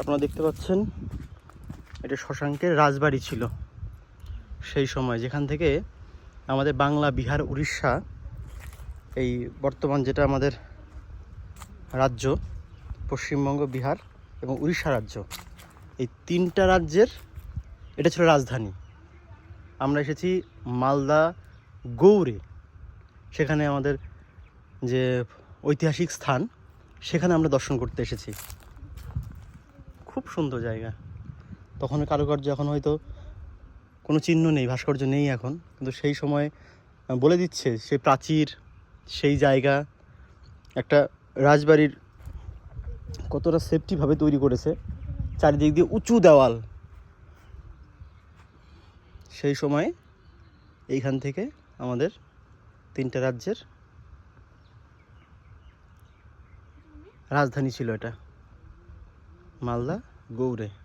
আপনারা দেখতে পাচ্ছেন, এটা শশাঙ্কের রাজবাড়ি ছিল। সেই সময় যেখান থেকে আমাদের বাংলা, বিহার, উড়িষ্যা, এই বর্তমান যেটা আমাদের রাজ্য, পশ্চিমবঙ্গ, বিহার এবং উড়িষ্যা রাজ্য এই তিনটা রাজ্যের, এটা ছিল রাজধানী। আমরা এসেছি মালদা, গৌড়ে। সেখানে আমাদের যে ঐতিহাসিক স্থান, সেখানে আমরা দর্শন করতে এসেছি। খুব সুন্দর জায়গা। তখন কারুকার্য এখন হয়তো কোনো চিহ্ন নেই, ভাস্কর্য নেই এখন। কিন্তু সেই সময় বলে দিচ্ছে সে প্রাচীর, সেই জায়গা, একটা রাজবাড়ির কতটা সেফটিভাবে তৈরি করেছে। চারিদিক দিয়ে উঁচু দেওয়াল। সেই সময় এইখান থেকে আমাদের তিনটা রাজ্যের রাজধানী ছিল এটা। মালদা, গৌড়ে।